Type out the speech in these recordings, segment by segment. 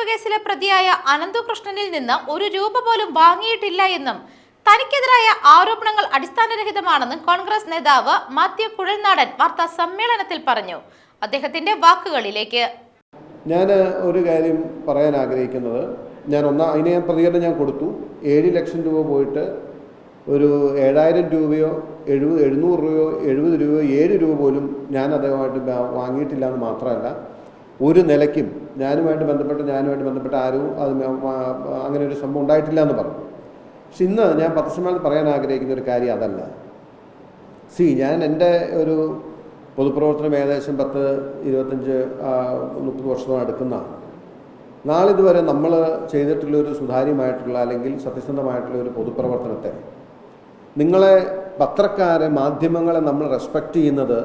തട്ടിപ്പ് കേസിലെ പ്രതിയായ അനന്തുകൃഷ്ണനിൽ നിന്ന് ഒരു രൂപ പോലും വാങ്ങിയിട്ടില്ല എന്നും തനിക്കെതിരായ ആരോപണങ്ങൾ അടിസ്ഥാനരഹിതമാണെന്നും കോൺഗ്രസ് നേതാവ് മാത്യു കുഴൽനാടൻ വാർത്താ സമ്മേളനത്തിൽ പറഞ്ഞു. അദ്ദേഹത്തിന്റെ വാക്കുകളിലേക്ക്. ഞാൻ ഒരു കാര്യം പറയാൻ ആഗ്രഹിക്കുന്നത്. ഞാൻ ഒന്നാ അതിന് ഞാൻ പ്രതികരണം ഞാൻ കൊടുത്തു. ഏഴ് ലക്ഷം രൂപ പോയിട്ട് ഒരു ഏഴായിരം രൂപയോ എഴുപത് എഴുന്നൂറ് രൂപയോ എഴുപത് രൂപയോ ഏഴ് രൂപ പോലും ഞാൻ അദ്ദേഹമായിട്ട് വാങ്ങിയിട്ടില്ല എന്ന് മാത്രമല്ല ഒരു നിലയ്ക്കും ഞാനുമായിട്ട് ബന്ധപ്പെട്ട് ഞാനുമായിട്ട് ബന്ധപ്പെട്ട ആരും അത് അങ്ങനെ ഒരു സംഭവം ഉണ്ടായിട്ടില്ല എന്ന് പറഞ്ഞു. പക്ഷെ ഇന്ന് ഞാൻ പത്രസമ്മേളനത്തിൽ പറയാൻ ആഗ്രഹിക്കുന്ന ഒരു കാര്യം അതല്ല. സി ഞാൻ എന്റെ ഒരു പൊതുപ്രവർത്തനം ഏകദേശം പത്ത് ഇരുപത്തഞ്ച് മുപ്പത് വർഷത്തോളം എടുക്കുന്ന നാളിതുവരെ നമ്മൾ ചെയ്തിട്ടുള്ള ഒരു സുതാര്യമായിട്ടുള്ള അല്ലെങ്കിൽ സത്യസന്ധമായിട്ടുള്ള ഒരു പൊതുപ്രവർത്തനത്തെ നിങ്ങളെ പത്രക്കാരെ മാധ്യമങ്ങളെ നമ്മൾ റെസ്പെക്റ്റ് ചെയ്യുന്നത്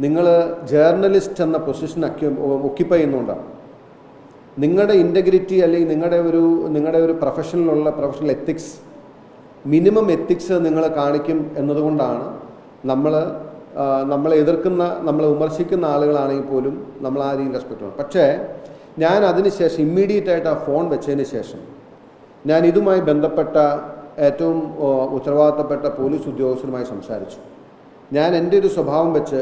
നിങ്ങൾ ജേർണലിസ്റ്റ് എന്ന പൊസിഷൻ അക്യു ഒക്യുപ്പൈ ചെയ്യുന്നതുകൊണ്ടാണ് നിങ്ങളുടെ ഇന്റഗ്രിറ്റി അല്ലെങ്കിൽ നിങ്ങളുടെ ഒരു നിങ്ങളുടെ ഒരു പ്രൊഫഷനിലുള്ള പ്രൊഫഷണൽ എത്തിക്സ് മിനിമം എത്തിക്സ് നിങ്ങൾ കാണിക്കും എന്നതുകൊണ്ടാണ് നമ്മൾ നമ്മളെ എതിർക്കുന്ന നമ്മളെ വിമർശിക്കുന്ന ആളുകളാണെങ്കിൽ പോലും നമ്മൾ ആ രീതിയിൽ റെസ്പെക്ട് ചെയ്യണം പക്ഷേ ഞാൻ അതിനുശേഷം ഇമ്മീഡിയറ്റ് ആയിട്ട് ആ ഫോൺ വെച്ചതിന് ശേഷം ഞാൻ ഇതുമായി ബന്ധപ്പെട്ട ഏറ്റവും ഉത്തരവാദിത്തപ്പെട്ട പോലീസ് ഉദ്യോഗസ്ഥരുമായി സംസാരിച്ചു. ഞാൻ എന്റെ ഒരു സ്വഭാവം വെച്ച്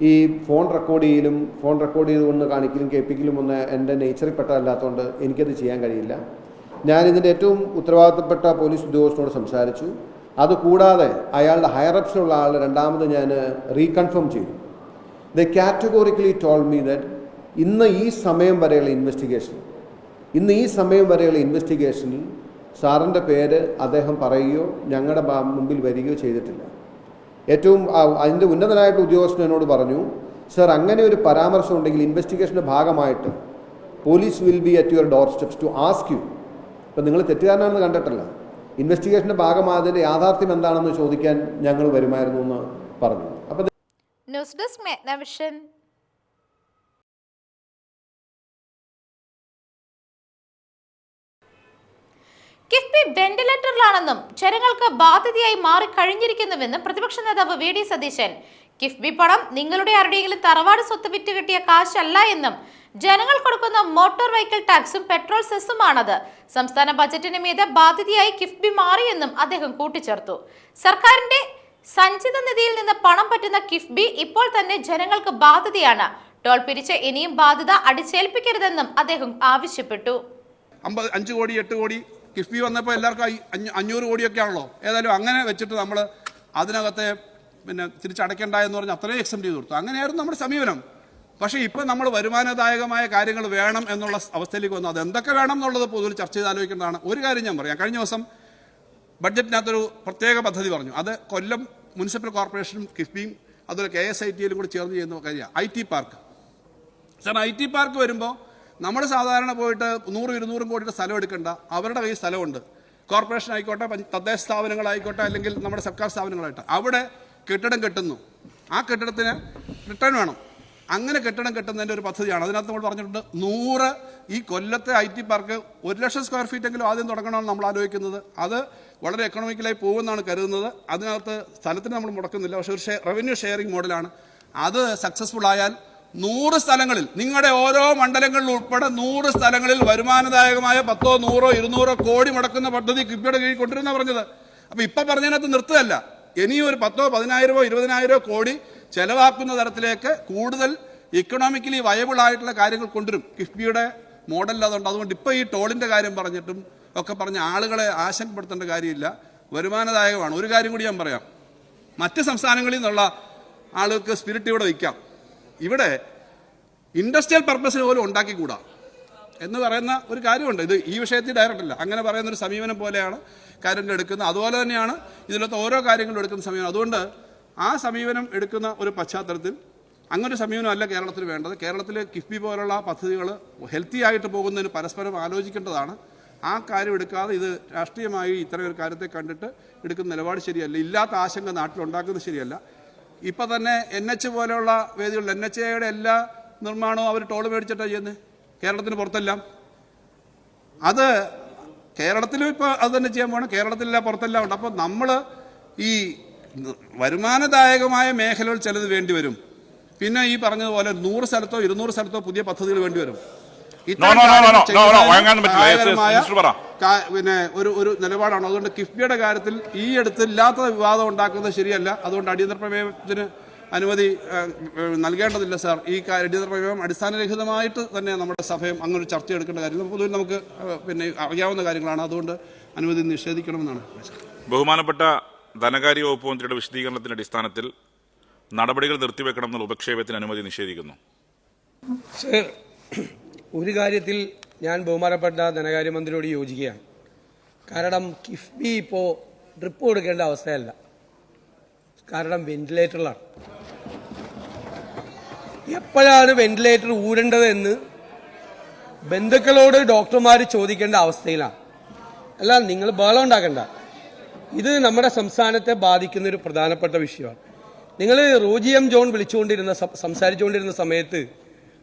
ഈ ഫോൺ റെക്കോർഡ് ചെയ്യലും ഫോൺ റെക്കോർഡ് ചെയ്തുകൊണ്ട് കാണിക്കലും കേൾപ്പിക്കലും ഒന്ന് എന്റെ നേച്ചറിൽ പെട്ടതല്ലാത്തതുകൊണ്ട് എനിക്കത് ചെയ്യാൻ കഴിയില്ല. ഞാൻ ഇതിന്റെ ഏറ്റവും ഉത്തരവാദിത്തപ്പെട്ട പോലീസ് ഉദ്യോഗസ്ഥനോട് സംസാരിച്ചു. അതുകൂടാതെ അയാളുടെ ഹയറപ്സിലുള്ള ആൾ രണ്ടാമത് ഞാൻ റീകൺഫേം ചെയ്തു. The categorically told me that ഇന്ന് ഈ സമയം വരെയുള്ള ഇൻവെസ്റ്റിഗേഷൻ ഇന്ന് ഈ സമയം വരെയുള്ള ഇൻവെസ്റ്റിഗേഷനിൽ സാറിന്റെ പേര് അദ്ദേഹം പറയുകയോ ഞങ്ങളുടെ മുമ്പിൽ വരികയോ ചെയ്തിട്ടില്ല. ഏറ്റവും അതിന്റെ ഉന്നതനായിട്ട് ഉദ്യോഗസ്ഥൻ എന്നോട് പറഞ്ഞു സർ അങ്ങനെ ഒരു പരാമർശം ഉണ്ടെങ്കിൽ ഇൻവെസ്റ്റിഗേഷന്റെ ഭാഗമായിട്ട് police will be at your doorsteps to ask you ഇപ്പം നിങ്ങൾ തെറ്റുകാരനാണെന്ന് കണ്ടിട്ടല്ല. ഇൻവെസ്റ്റിഗേഷന്റെ ഭാഗമായതിന്റെ യാഥാർത്ഥ്യം എന്താണെന്ന് ചോദിക്കാൻ ഞങ്ങൾ വരുമായിരുന്നു എന്ന് പറഞ്ഞു. അപ്പം ന്യൂസ് ഡെസ്ക് കിഫ്ബി വെന്റിലേറ്ററിലാണെന്നും ജനങ്ങൾക്ക് ബാധ്യതയായി മാറിക്കഴിഞ്ഞിരിക്കുന്നുവെന്നും പ്രതിപക്ഷ നേതാവ് വി ഡി സതീശൻ. കിഫ്ബി പണം നിങ്ങളുടെ ആരുടെയെങ്കിലും തറവാട് സ്വത്ത് വിറ്റ് കിട്ടിയ കാശല്ല എന്നും ജനങ്ങൾ കൊടുക്കുന്ന മോട്ടോർ വെഹിക്കിൾ ടാക്സും പെട്രോൾ സെസ്സുമാണത്. സംസ്ഥാന ബജറ്റിന് മീതെ ബാധ്യതയായി കിഫ്ബി മാറിയെന്നും അദ്ദേഹം കൂട്ടിച്ചേർത്തു. സർക്കാരിന്റെ സഞ്ചിത നിധിയിൽ നിന്ന് പണം പറ്റുന്ന കിഫ്ബി ഇപ്പോൾ തന്നെ ജനങ്ങൾക്ക് ബാധ്യതയാണ്. ടോൾ പിരിച്ച് ഇനിയും ബാധ്യത അടിച്ചേൽപ്പിക്കരുതെന്നും അദ്ദേഹം ആവശ്യപ്പെട്ടു. അമ്പത് അഞ്ച് കോടി എട്ട് കോടി കിഫ്ബി വന്നപ്പോൾ എല്ലാവർക്കും അഞ്ഞൂറ് കോടിയൊക്കെ ആണല്ലോ ഏതായാലും അങ്ങനെ വെച്ചിട്ട് നമ്മൾ അതിനകത്തെ പിന്നെ തിരിച്ചടയ്ക്കണ്ട എന്ന് പറഞ്ഞ് അത്രയും എക്സെപ്റ്റ് ചെയ്ത് കൊടുത്തു. അങ്ങനെയായിരുന്നു നമ്മുടെ സമീപനം. പക്ഷേ ഇപ്പം നമ്മൾ വരുമാനദായകമായ കാര്യങ്ങൾ വേണം എന്നുള്ള അവസ്ഥയിലേക്ക് വന്നു. അത് എന്തൊക്കെ വേണം എന്നുള്ളത് പൊതുവിൽ ചർച്ച ചെയ്ത് ആലോചിക്കേണ്ടതാണ്. ഒരു കാര്യം ഞാൻ പറയാം. കഴിഞ്ഞ ദിവസം ബഡ്ജറ്റിനകത്തൊരു പ്രത്യേക പദ്ധതി പറഞ്ഞു. അത് കൊല്ലം മുനിസിപ്പൽ കോർപ്പറേഷനും കിഫ്ബിയും അതുപോലെ കെ എസ് ഐ ടിയിലും കൂടി ചേർന്ന് ചെയ്യുന്ന കാര്യമാണ്. I T park. Sir I T park വരുമ്പോൾ നമ്മൾ സാധാരണ പോയിട്ട് നൂറും ഇരുന്നൂറും കോടിയുടെ സ്ഥലം എടുക്കണ്ട. അവരുടെ കയ്യിൽ സ്ഥലമുണ്ട്. കോർപ്പറേഷൻ ആയിക്കോട്ടെ തദ്ദേശ സ്ഥാപനങ്ങളായിക്കോട്ടെ അല്ലെങ്കിൽ നമ്മുടെ സർക്കാർ സ്ഥാപനങ്ങളായിട്ട്. അവിടെ കെട്ടിടം കെട്ടുന്നു. ആ കെട്ടിടത്തിന് റിട്ടേൺ വേണം. അങ്ങനെ കെട്ടിടം കെട്ടുന്നതിന്റെ ഒരു പദ്ധതിയാണ്. അതിനകത്ത് നമ്മൾ പറഞ്ഞിട്ടുണ്ട് നൂറ് ഈ കൊല്ലത്തെ ഐ ടി പാർക്ക് ഒരു ലക്ഷം സ്ക്വയർ ഫീറ്റ് എങ്കിലും ആദ്യം തുടങ്ങണമെന്ന് നമ്മൾ ആലോചിക്കുന്നത്. അത് വളരെ എക്കണോമിക്കലായി പോകുമെന്നാണ് കരുതുന്നത്. അതിനകത്ത് സ്ഥലത്തിന് നമ്മൾ മുടക്കുന്നില്ല. പക്ഷേ ഒരു റവന്യൂ ഷെയറിംഗ് മോഡലാണ് അത് സക്സസ്ഫുൾ ആയാൽ നൂറ് സ്ഥലങ്ങളിൽ നിങ്ങളുടെ ഓരോ മണ്ഡലങ്ങളിൽ ഉൾപ്പെടെ നൂറ് സ്ഥലങ്ങളിൽ വരുമാനദായകമായ പത്തോ നൂറോ ഇരുന്നൂറോ കോടി മുടക്കുന്ന പദ്ധതി കിഫ്ബിയുടെ കീഴിൽ കൊണ്ടുവരുന്ന പറഞ്ഞത്. അപ്പൊ ഇപ്പൊ പറഞ്ഞതിനകത്ത് നിർത്തുകയല്ല. ഇനിയും ഒരു പത്തോ പതിനായിരമോ ഇരുപതിനായിരമോ കോടി ചെലവാക്കുന്ന തരത്തിലേക്ക് കൂടുതൽ ഇക്കണോമിക്കലി വയബിൾ ആയിട്ടുള്ള കാര്യങ്ങൾ കൊണ്ടുവരും. കിഫ്ബിയുടെ മോഡൽ അതുകൊണ്ട് അതുകൊണ്ട് ഇപ്പൊ ഈ ടോളിന്റെ കാര്യം പറഞ്ഞിട്ടും ഒക്കെ പറഞ്ഞ ആളുകളെ ആശങ്കപ്പെടുത്തേണ്ട കാര്യമില്ല. വരുമാനദായകമാണ്. ഒരു കാര്യം കൂടി ഞാൻ പറയാം. മറ്റ് സംസ്ഥാനങ്ങളിൽ നിന്നുള്ള ആളുകൾക്ക് സ്പിരിറ്റ് ഇവിടെ വയ്ക്കാം ഇവിടെ ഇൻഡസ്ട്രിയൽ പർപ്പസിന് പോലും ഉണ്ടാക്കിക്കൂടാ എന്ന് പറയുന്ന ഒരു കാര്യമുണ്ട്. ഇത് ഈ വിഷയത്തിൽ ഡയറക്റ്റ് അല്ല. അങ്ങനെ പറയുന്ന ഒരു സമീപനം പോലെയാണ് കാര്യങ്ങൾ എടുക്കുന്നത്. അതുപോലെ തന്നെയാണ് ഇതിലത്തെ ഓരോ കാര്യങ്ങളും എടുക്കുന്ന സമീപനം. അതുകൊണ്ട് ആ സമീപനം എടുക്കുന്ന ഒരു പശ്ചാത്തലത്തിൽ അങ്ങനെ ഒരു സമീപനമല്ല കേരളത്തിൽ വേണ്ടത്. കേരളത്തിൽ കിഫ്ബി പോലുള്ള പദ്ധതികൾ ഹെൽത്തി ആയിട്ട് പോകുന്നതിന് പരസ്പരം ആലോചിക്കേണ്ടതാണ്. ആ കാര്യം എടുക്കാതെ ഇത് രാഷ്ട്രീയമായി ഇത്തരം ഒരു കാര്യത്തെ കണ്ടിട്ട് എടുക്കുന്ന നിലപാട് ശരിയല്ല. ഇല്ലാത്ത ആശങ്ക നാട്ടിലുണ്ടാക്കുന്നത് ശരിയല്ല. ഇപ്പം തന്നെ എൻ എച്ച് പോലെയുള്ള വേദികളിൽ എൻ എച്ച് എയുടെ എല്ലാ നിർമ്മാണവും അവർ ടോൾ മേടിച്ചിട്ടാണ് ചെയ്യുന്നത് കേരളത്തിന് പുറത്തെല്ലാം. അത് കേരളത്തിലും ഇപ്പോൾ അത് തന്നെ ചെയ്യാൻ പോകണം കേരളത്തിലെല്ലാം പുറത്തെല്ലാം ഉണ്ട്. അപ്പോൾ നമ്മൾ ഈ വരുമാനദായകമായ മേഖലകൾ ചിലത് വേണ്ടി വരും. പിന്നെ ഈ പറഞ്ഞതുപോലെ നൂറ് സ്ഥലത്തോ ഇരുന്നൂറ് സ്ഥലത്തോ പുതിയ പദ്ധതികൾ വേണ്ടി പിന്നെ ഒരു ഒരു നിലപാടാണ്. അതുകൊണ്ട് കിഫ്ബിയുടെ കാര്യത്തിൽ ഈ അടുത്ത് ഇല്ലാത്ത വിവാദം ഉണ്ടാക്കുന്നത് ശരിയല്ല. അതുകൊണ്ട് അടിയന്തര പ്രമേയത്തിന് അനുമതി നൽകേണ്ടതില്ല സാർ ഈ കാ- അടിയന്തര പ്രമേയം അടിസ്ഥാനരഹിതമായിട്ട് തന്നെ നമ്മുടെ സഭയും അങ്ങനെ ഒരു ചർച്ച എടുക്കേണ്ട കാര്യം പൊതുവിൽ നമുക്ക് പിന്നെ അറിയാവുന്ന കാര്യങ്ങളാണ്. അതുകൊണ്ട് അനുമതി നിഷേധിക്കണമെന്നാണ്. ബഹുമാനപ്പെട്ട ധനകാര്യ വകുപ്പ് മന്ത്രിയുടെ വിശദീകരണത്തിന്റെ അടിസ്ഥാനത്തിൽ നടപടികൾ നിർത്തിവെക്കണമെന്നുള്ള ഉപക്ഷേപത്തിന് അനുമതി നിഷേധിക്കുന്നു. സർ ഒരു കാര്യത്തിൽ ഞാൻ ബഹുമാനപ്പെട്ട ധനകാര്യമന്ത്രിയോട് യോജിക്കുകയാണ്. കാരണം കിഫ്ബി ഇപ്പോൾ ഡ്രിപ്പ് കൊടുക്കേണ്ട അവസ്ഥയല്ല. കാരണം വെന്റിലേറ്ററിലാണ് എപ്പോഴാണ് വെന്റിലേറ്റർ ഊരേണ്ടത് എന്ന് ബന്ധുക്കളോട് ഡോക്ടർമാർ ചോദിക്കേണ്ട അവസ്ഥയിലാണ്. അല്ല നിങ്ങൾ ബഹളം ഉണ്ടാക്കണ്ട. ഇത് നമ്മുടെ സംസ്ഥാനത്തെ ബാധിക്കുന്ന ഒരു പ്രധാനപ്പെട്ട വിഷയമാണ്. നിങ്ങൾ റോജി എം ജോൺ വിളിച്ചുകൊണ്ടിരുന്ന സംസാരിച്ചുകൊണ്ടിരുന്ന സമയത്ത്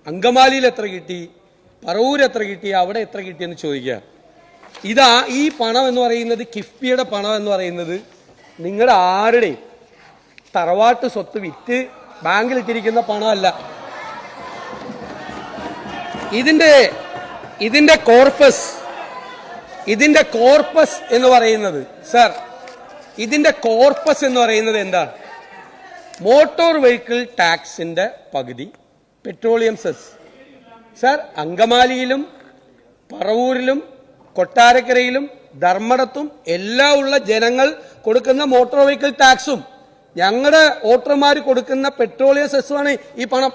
അങ്കമാലിയിൽ എത്ര കിട്ടി? പറവൂർ എത്ര കിട്ടി അവിടെ എത്ര കിട്ടിയെന്ന് ചോദിക്കുക. ഇതാ ഈ പണം എന്ന് പറയുന്നത് കിഫ്ബിയുടെ പണം എന്ന് പറയുന്നത് നിങ്ങളുടെ ആരുടെയും തറവാട്ട് സ്വത്ത് വിറ്റ് ബാങ്കിൽ ഇട്ടിരിക്കുന്ന പണമല്ല. ഇതിന്റെ ഇതിന്റെ കോർപ്പസ് ഇതിന്റെ കോർപ്പസ് എന്ന് പറയുന്നത് സർ ഇതിന്റെ കോർപ്പസ് എന്ന് പറയുന്നത് എന്താണ് മോട്ടോർ വെഹിക്കിൾ ടാക്സിന്റെ പകുതി പെട്രോളിയം സെസ് സർ അങ്കമാലിയിലും പറവൂരിലും കൊട്ടാരക്കരയിലും ധർമ്മടത്തും എല്ലാം ഉള്ള ജനങ്ങൾ കൊടുക്കുന്ന മോട്ടോർ വെഹിക്കിൾ ടാക്സും ഞങ്ങളുടെ വോട്ടർമാർ കൊടുക്കുന്ന പെട്രോളിയം സെസ്സുമാണ് ഈ പണം.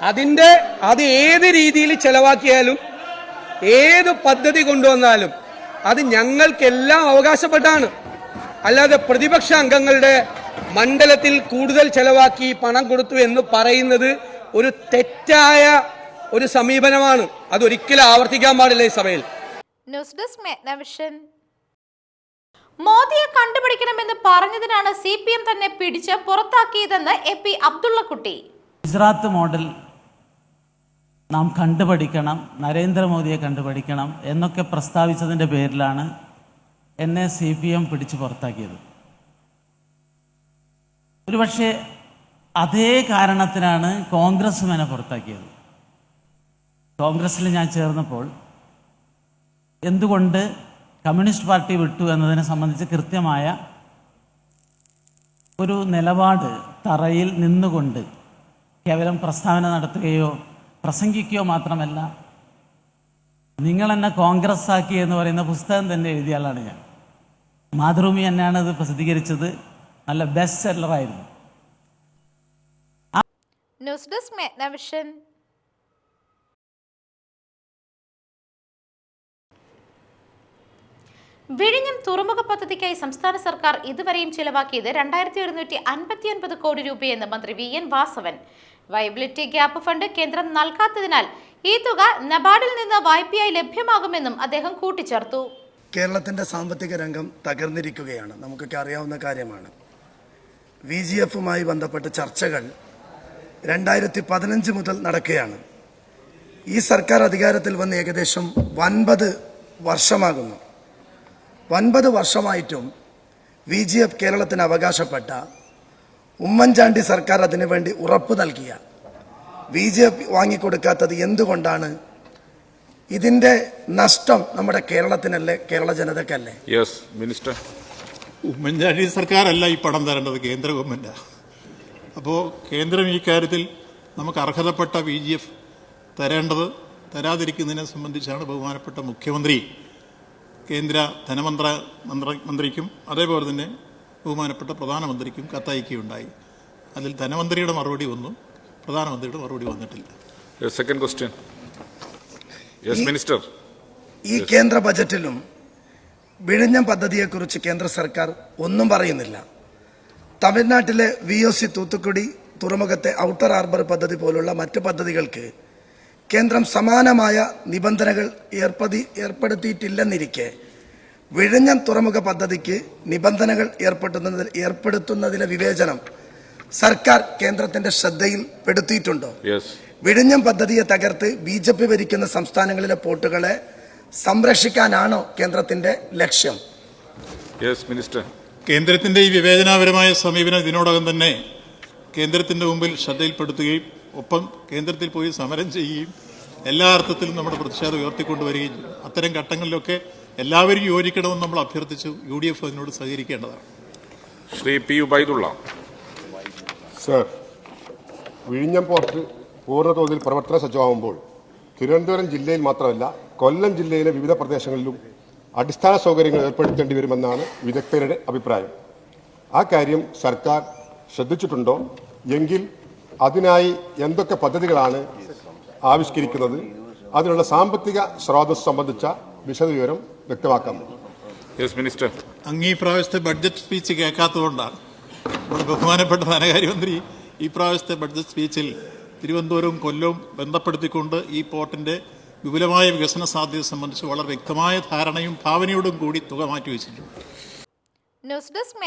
അതിന്റെ അത് ഏത് രീതിയിൽ ചെലവാക്കിയാലും ഏത് പദ്ധതി കൊണ്ടുവന്നാലും അത് ഞങ്ങൾക്കെല്ലാം അവകാശപ്പെട്ടാണ്. അല്ലാതെ പ്രതിപക്ഷ അംഗങ്ങളുടെ മണ്ഡലത്തിൽ കൂടുതൽ ചെലവാക്കി പണം കൊടുത്തു എന്ന് പറയുന്നത് ഒരു തെറ്റായ ഒരു സമീപനമാണ്. അതൊരിക്കലും ആവർത്തിക്കാൻ പാടില്ല ഈ സഭയിൽ. ന്യൂസ് ഡെസ്ക് മോദിയെ കണ്ടുപിടിക്കണമെന്ന് പറഞ്ഞതിനാണ് സി പി എം തന്നെ പിടിച്ച് പുറത്താക്കിയതെന്ന് A P Abdullakutty. Gujarat model നാം കണ്ടുപഠിക്കണം നരേന്ദ്രമോദിയെ കണ്ടുപഠിക്കണം എന്നൊക്കെ പ്രസ്താവിച്ചതിന്റെ പേരിലാണ് എന്നെ സി പി എം പിടിച്ചു പുറത്താക്കിയത്. ഒരുപക്ഷെ അതേ കാരണത്തിനാണ് കോൺഗ്രസും എന്നെ പുറത്താക്കിയത്. കോൺഗ്രസ്സിൽ ഞാൻ ചേർന്നപ്പോൾ എന്തുകൊണ്ട് കമ്മ്യൂണിസ്റ്റ് പാർട്ടി വിട്ടു എന്നതിനെ സംബന്ധിച്ച് കൃത്യമായ ഒരു നിലപാട് തറയിൽ നിന്നുകൊണ്ട് കേവലം പ്രസ്താവന നടത്തുകയോ പ്രസംഗിക്കുകയോ മാത്രമല്ല നിങ്ങൾ എന്നെ കോൺഗ്രസ് ആക്കി എന്ന് പറയുന്ന പുസ്തകം തന്നെ എഴുതിയ ആളാണ് ഞാൻ. മാതൃഭൂമി തന്നെയാണ് അത് പ്രസിദ്ധീകരിച്ചത്. നല്ല ബെസ്റ്റ് സെല്ലറായിരുന്നു ന്യൂസ് ഡെസ്ക് വിഴിഞ്ഞം തുറമുഖ പദ്ധതിക്കായി സംസ്ഥാന സർക്കാർ ഇതുവരെയും ചിലവാക്കിയത് രണ്ടായിരത്തി ഒരുന്നൂറ്റി അൻപത്തി ഒൻപത് കോടി രൂപയെന്ന് മന്ത്രി V N Vasavan. Viability gap fund കേന്ദ്രം നൽകാത്തതിനാൽ ഈ തുക നബാർഡിൽ നിന്ന് വായ്പയായി ലഭ്യമാകുമെന്നും അദ്ദേഹം കൂട്ടിച്ചേർത്തു. കേരളത്തിന്റെ സാമ്പത്തിക രംഗം തകർന്നിരിക്കുകയാണ്. നമുക്കൊക്കെ അറിയാവുന്ന കാര്യമാണ്. വി ജി എഫുമായി ബന്ധപ്പെട്ട ചർച്ചകൾ രണ്ടായിരത്തി പതിനഞ്ച് മുതൽ നടക്കുകയാണ്. ഈ സർക്കാർ അധികാരത്തിൽ വന്ന് ഏകദേശം ഒൻപത് വർഷമാകുന്നു. ഒൻപത് വർഷമായിട്ടും വി ജി എഫ് കേരളത്തിന് അവകാശപ്പെട്ട ഉമ്മൻചാണ്ടി സർക്കാർ അതിനുവേണ്ടി ഉറപ്പ് നൽകിയ. വി ജി എഫ് വാങ്ങിക്കൊടുക്കാത്തത് എന്തുകൊണ്ടാണ്? ഇതിന്റെ നഷ്ടം നമ്മുടെ കേരളത്തിനല്ലേ കേരള ജനതക്കല്ലേ? യെസ് മിനിസ്റ്റർ ഉമ്മൻചാണ്ടി സർക്കാരല്ല ഈ പണം തരേണ്ടത് കേന്ദ്ര ഗവൺമെന്റാണ് അപ്പോൾ കേന്ദ്രം ഈ കാര്യത്തിൽ നമുക്ക് അർഹതപ്പെട്ട വി ജി എഫ് തരേണ്ടത് തരാതിരിക്കുന്നതിനെ സംബന്ധിച്ചാണ് ബഹുമാനപ്പെട്ട മുഖ്യമന്ത്രി കേന്ദ്ര ധനമന്ത്ര മന്ത്ര മന്ത്രിക്കും അതേപോലെ തന്നെ ബഹുമാനപ്പെട്ട പ്രധാനമന്ത്രിക്കും കത്തയക്കുകയുണ്ടായി. അതിൽ ധനമന്ത്രിയുടെ മറുപടി വന്നു. പ്രധാനമന്ത്രിയുടെ മറുപടി വന്നിട്ടില്ല. സെക്കൻഡ് ക്വസ്റ്റ്യൻ യെസ് മിനിസ്റ്റർ ഈ കേന്ദ്ര ബജറ്റിലും വിഴിഞ്ഞം പദ്ധതിയെക്കുറിച്ച് കേന്ദ്ര സർക്കാർ ഒന്നും പറയുന്നില്ല. തമിഴ്നാട്ടിലെ വി ഒ സി തൂത്തുക്കുടി തുറമുഖത്തെ ഔട്ടർ ഹാർബർ പദ്ധതി പോലുള്ള മറ്റ് പദ്ധതികൾക്ക് കേന്ദ്രം സമാനമായ നിബന്ധനകൾ ഏർപ്പെടുത്തി ഏർപ്പെടുത്തിയിട്ടില്ലെന്നിരിക്കെ വിഴിഞ്ഞം തുറമുഖ പദ്ധതിക്ക് നിബന്ധനകൾ ഏർപ്പെടുത്തുന്നതിൽ ഏർപ്പെടുത്തുന്നതിലെ വിവേചനം സർക്കാർ കേന്ദ്രത്തിന്റെ ശ്രദ്ധയിൽ പെടുത്തിയിട്ടുണ്ടോ? യെസ് വിഴിഞ്ഞം പദ്ധതിയെ തകർത്ത് ബി ജെ പി ഭരിക്കുന്ന സംസ്ഥാനങ്ങളിലെ പോട്ടുകളെ സംരക്ഷിക്കാനാണോ കേന്ദ്രത്തിന്റെ ലക്ഷ്യം? യെസ് മിനിസ്റ്റർ കേന്ദ്രത്തിന്റെ ഈ വിവേചനാപരമായ സമീപനം ഇതിനോടകം തന്നെ കേന്ദ്രത്തിന്റെ മുമ്പിൽ ശ്രദ്ധയിൽപ്പെടുത്തുകയും ഒപ്പം കേന്ദ്രത്തിൽ പോയി സമരം ചെയ്യുകയും എല്ലാ അർത്ഥത്തിലും നമ്മുടെ പ്രതിഷേധം ഉയർത്തിക്കൊണ്ടുവരികയും അത്തരം ഘട്ടങ്ങളിലൊക്കെ എല്ലാവരും യോജിക്കണമെന്ന് നമ്മൾ അഭ്യർത്ഥിച്ചു. യു ഡി എഫ് അതിനോട് സഹകരിക്കേണ്ടതാണ്. ശ്രീ പി ഉബൈദുള്ള സർ വിഴിഞ്ഞം പോർട്ട് പൂർണതോതിൽ പ്രവർത്തന സജ്ജമാകുമ്പോൾ തിരുവനന്തപുരം ജില്ലയിൽ മാത്രമല്ല കൊല്ലം ജില്ലയിലെ വിവിധ പ്രദേശങ്ങളിലും അടിസ്ഥാന സൗകര്യങ്ങൾ ഏർപ്പെടുത്തേണ്ടി വരുമെന്നാണ് വിദഗ്ധരുടെ അഭിപ്രായം. ആ കാര്യം സർക്കാർ ശ്രദ്ധിച്ചിട്ടുണ്ടോ? എങ്കിൽ അതിനായി എന്തൊക്കെ പദ്ധതികളാണ് ആവിഷ്കരിക്കുന്നത്? അതിനുള്ള സാമ്പത്തിക സ്രോതസ് സംബന്ധിച്ച വിശദവിവരം വ്യക്തമാക്കാമോ യെസ് മിനിസ്റ്റർ അങ്ങ് ഈ പ്രാവശ്യത്തെ ബഡ്ജറ്റ് സ്പീച്ച് കേൾക്കാത്തതുകൊണ്ടാണ്. നമ്മുടെ ബഹുമാനപ്പെട്ട ധനകാര്യമന്ത്രി ഈ പ്രാവശ്യത്തെ ബഡ്ജറ്റ് സ്പീച്ചിൽ തിരുവനന്തപുരവും കൊല്ലവും ബന്ധപ്പെടുത്തിക്കൊണ്ട് ഈ പോർട്ടിന്റെ വിപുലമായ വികസന സാധ്യത സംബന്ധിച്ച് വളരെ വ്യക്തമായ ധാരണയും ഭാവനയോടും കൂടി തുക മാറ്റിവെച്ചിട്ടുണ്ട് ന്യൂസ് ഡെസ്ക്